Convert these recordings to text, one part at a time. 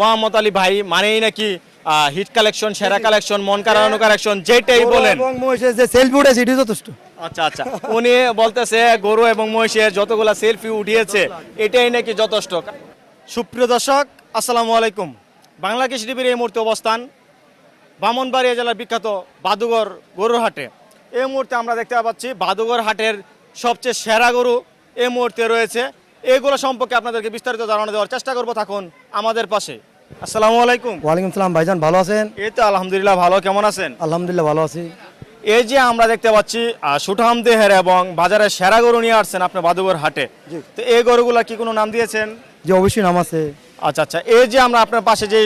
মোহাম্মদ আলী ভাই মানেই নাকি হিট কালেকশন সেরা কালেকশন মন কারানো কালেকশন যেটাই বলেন। যে সেলফি উঠেছে এটি যথেষ্ট। আচ্ছা আচ্ছা। উনি বলতেছে গরু এবং মহিষের যতগুলা সেলফি উঠিয়েছে এটাই নাকি যথেষ্ট। সুপ্রিয় দর্শক আসসালামু আলাইকুম। বাংলা কৃষি টিভির এই মুহূর্তে অবস্থান বামনবাড়িয়া জেলার বিখ্যাত বাদুগর গরুর হাটে। এই মুহূর্তে আমরা দেখতে পাচ্ছি বাদুগর হাটের সবচেয়ে সেরা গরু এই মুহূর্তে রয়েছে এইগুলো সম্পর্কে আপনাদেরকে বিস্তারিত ধারণা দেওয়ার চেষ্টা করব থাকুন আমাদের পাশে। আসসালামু আলাইকুম। ওয়ালাইকুম সালাম ভাইজান ভালো আছেন? এই তো আলহামদুলিল্লাহ ভালো কেমন আছেন? আলহামদুলিল্লাহ ভালো আছি। এই যে আমরা দেখতে পাচ্ছি সুঠাম দেহের এবং বাজারে সেরা গরু নিয়ে আসছেন আপনি বাদুগর হাটে। তো এই গরুগুলা কি কোনো নাম দিয়েছেন? যে অবশ্যই নাম আছে। আচ্ছা আচ্ছা। এই যে আমরা আপনার পাশে যে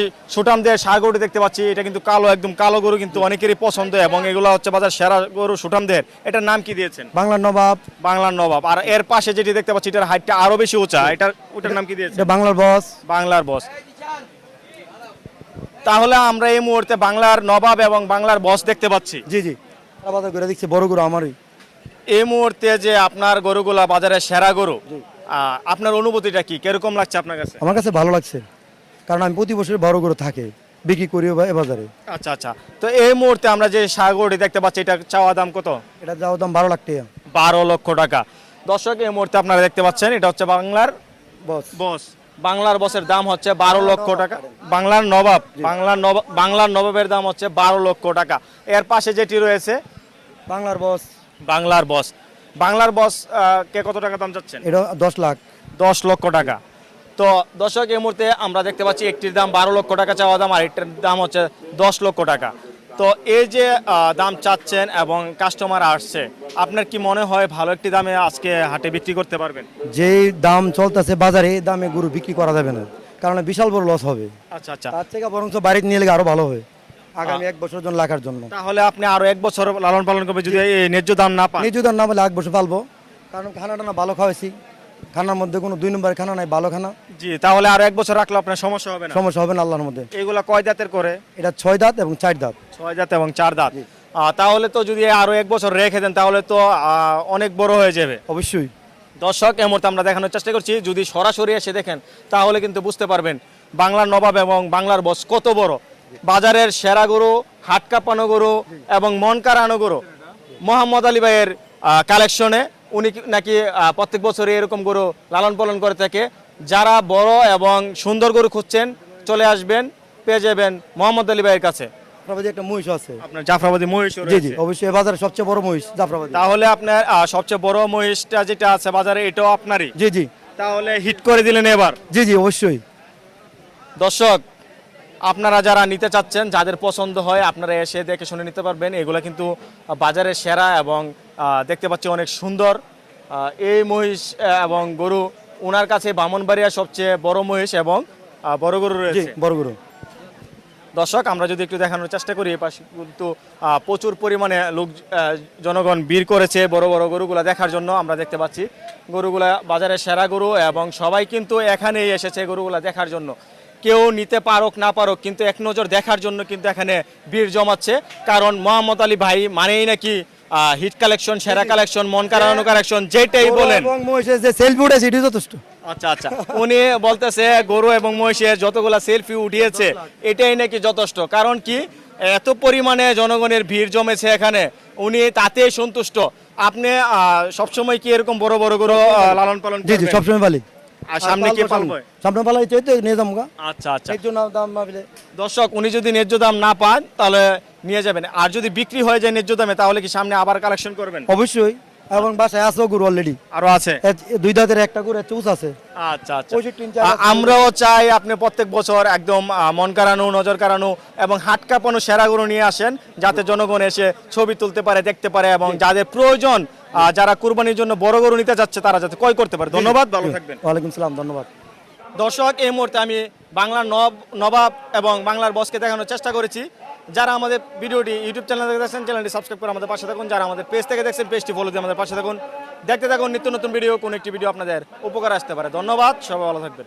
দেহের সার গরুটি দেখতে পাচ্ছি এটা কিন্তু কালো একদম কালো গরু কিন্তু অনেকেরই পছন্দ এবং এগুলো হচ্ছে বাজার সেরা গরু সুঠাম দেহের। এটার নাম কি দিয়েছেন? বাংলার নবাব। বাংলার নবাব। আর এর পাশে যেটি দেখতে পাচ্ছি এটার হাইটটা আরও বেশি উঁচা। এটার ওটার নাম কি দিয়েছে বাংলার বস। বাংলার বস। তাহলে আমরা এই মুহূর্তে বাংলার নবাব এবং বাংলার বস দেখতে পাচ্ছি। জি জি। বাজার করে দেখছি বড় গরু আমারই। এই মুহূর্তে যে আপনার গরুগুলা বাজারে সেরা গরু আপনার অনুভূতিটা কি? কীরকম লাগছে আপনার কাছে? আমার কাছে ভালো লাগছে। কারণ আমি প্রতি বছর বড় করে থাকে বিক্রি করি বাজারে। আচ্ছা আচ্ছা। তো এই মুহূর্তে আমরা যে সাগরটি দেখতে পাচ্ছি এটা চাওয়া দাম কত? এটা যাওয়ার দাম বারো লাখ টাকা। বারো লক্ষ টাকা। দর্শক এই মুহূর্তে আপনারা দেখতে পাচ্ছেন এটা হচ্ছে বাংলার বস। বস। বাংলার বসের দাম হচ্ছে বারো লক্ষ টাকা। বাংলার নবাব বাংলার নবাব বাংলার নবাবের দাম হচ্ছে বারো লক্ষ টাকা। এর পাশে যেটি রয়েছে বাংলার বস। বাংলার বস। বাংলার বস কে কত টাকা দাম চাচ্ছেন? এটা দশ লাখ। দশ লক্ষ টাকা। তো দর্শক এই মুহূর্তে আমরা দেখতে পাচ্ছি একটির দাম বারো লক্ষ টাকা চাওয়া দাম আর একটির দাম হচ্ছে দশ লক্ষ টাকা। তো এই যে দাম চাচ্ছেন এবং কাস্টমার আসছে আপনার কি মনে হয় ভালো একটি দামে আজকে হাটে বিক্রি করতে পারবেন? যেই দাম চলতেছে বাজারে এই দামে গরু বিক্রি করা যাবে না কারণ বিশাল বড় লস হবে। আচ্ছা আচ্ছা। তার থেকে বরং বাড়িতে নিয়ে গেলে আরও ভালো হবে আগামী এক বছর জন্য লাখার জন্য। তাহলে আপনি আরও এক বছর লালন পালন করবে যদি এই ন্যায্য দাম না পান। নিজু দাম না বলে এক বছর পালবো। কারণ খানাটা না ভালো খাওয়াইছি। খানার মধ্যে কোনো দুই নম্বরের খানা নাই ভালো খানা। জি তাহলে আরও এক বছর রাখলে আপনার সমস্যা হবে না। সমস্যা হবে না আল্লাহর মধ্যে। এইগুলা কয় দাঁতের করে? এটা ছয় দাঁত এবং চার দাঁত। ছয় দাঁত এবং চার দাঁত। তাহলে তো যদি আরও এক বছর রেখে দেন তাহলে তো অনেক বড় হয়ে যাবে। অবশ্যই। দর্শক মুহূর্তে আমরা দেখানোর চেষ্টা করছি। যদি সরাসরি এসে দেখেন তাহলে কিন্তু বুঝতে পারবেন বাংলার নবাব এবং বাংলার বস কত বড়। বাজারের সেরা গরু হাট কাঁপানো গরু এবং মন কারানো গরু। মোহাম্মদ আলী ভাইয়ের কালেকশনে উনি নাকি প্রত্যেক বছরই এরকম গরু লালন পালন করে থাকে। যারা বড় এবং সুন্দর গরু খুঁজছেন চলে আসবেন পেয়ে যাবেন মোহাম্মদ আলী ভাইয়ের কাছে। জাফরাবাদী একটা মহিষ আছে। আপনার জাফরাবাদী মহিষ জি জি অবশ্যই এ বাজারে সবচেয়ে বড় মহিষ জাফরাবাদী। তাহলে আপনার সবচেয়ে বড় মহিষটা যেটা আছে বাজারে এটাও আপনারই? জি জি। তাহলে হিট করে দিলেন এবার। জি জি অবশ্যই। দর্শক আপনারা যারা নিতে চাচ্ছেন যাদের পছন্দ হয় আপনারা এসে দেখে শুনে নিতে পারবেন। এগুলো কিন্তু বাজারে সেরা এবং দেখতে পাচ্ছি অনেক সুন্দর। এই মহিষ এবং গরু ওনার কাছে বামনবাড়িয়া সবচেয়ে বড় মহিষ এবং বড় গরু রয়েছে। বড় গরু। দর্শক আমরা যদি একটু দেখানোর চেষ্টা করি এই পাশে কিন্তু প্রচুর পরিমাণে লোক জনগণ ভিড় করেছে বড় বড় গরুগুলা দেখার জন্য। আমরা দেখতে পাচ্ছি গরুগুলা বাজারের সেরা গরু এবং সবাই কিন্তু এখানেই এসেছে গরুগুলা দেখার জন্য। কেউ নিতে পারুক না পারুক কিন্তু এক নজর দেখার জন্য কিন্তু এখানে ভিড় জমাচ্ছে। কারণ মোহাম্মদ আলী ভাই মানেই নাকি হিট কালেকশন সেরা কালেকশন মন কারানো কালেকশন যেটাই বলেন। যে সেলফি উঠেছে এটি যথেষ্ট। আচ্ছা আচ্ছা। উনি বলতেছে গরু এবং মহিষের যতগুলা সেলফি উঠিয়েছে এটাই নাকি যথেষ্ট। কারণ কি এত পরিমাণে জনগণের ভিড় জমেছে এখানে। উনি তাতেই সন্তুষ্ট। আপনি আহ, সবসময় কি এরকম বড় বড় গরু লালন পালন জি জি সবসময় পালি। আর সামনে কি পালবে সামনে পালাই চাই তো নিয়ে যাব আচ্ছা আচ্ছা। এর দাম ভাবলে। দর্শক উনি যদি ন্যায্য দাম না পান তাহলে নিয়ে যাবেন। আর যদি বিক্রি হয়ে যায় ন্যায্য দামে তাহলে কি সামনে আবার কালেকশন করবেন? অবশ্যই। এবং বাসায় আছে গরু অলরেডি আরও আছে? দুই দাঁতের একটা গরু আছে। আচ্ছা আচ্ছা। পঁয়ষট্টি ইঞ্চি আ- আমরাও চাই আপনি প্রত্যেক বছর একদম মন কারানো নজর কারানো এবং হাট কাঁপানো সেরাগুলো নিয়ে আসেন যাতে জনগণ এসে ছবি তুলতে পারে দেখতে পারে এবং যাদের প্রয়োজন যারা কুরবানির জন্য বড় গরু নিতে যাচ্ছে তারা যাতে ক্রয় করতে পারে। ধন্যবাদ ভালো থাকবেন। ওয়ালাইকুম সালাম ধন্যবাদ। দর্শক এই মুহূর্তে আমি বাংলার নব নবাব এবং বাংলার বসকে দেখানোর চেষ্টা করেছি। যারা আমাদের ভিডিওটি ইউটিউব চ্যানেল থেকে দেখছেন চ্যানেলটি সাবস্ক্রাইব করে আমাদের পাশে থাকুন। যারা আমাদের পেজ থেকে দেখছেন পেজটি ফলো দিয়ে আমাদের পাশে থাকুন। দেখতে থাকুন নিত্য নতুন ভিডিও কোন একটি ভিডিও আপনাদের উপকার আসতে পারে। ধন্যবাদ সবাই ভালো থাকবেন।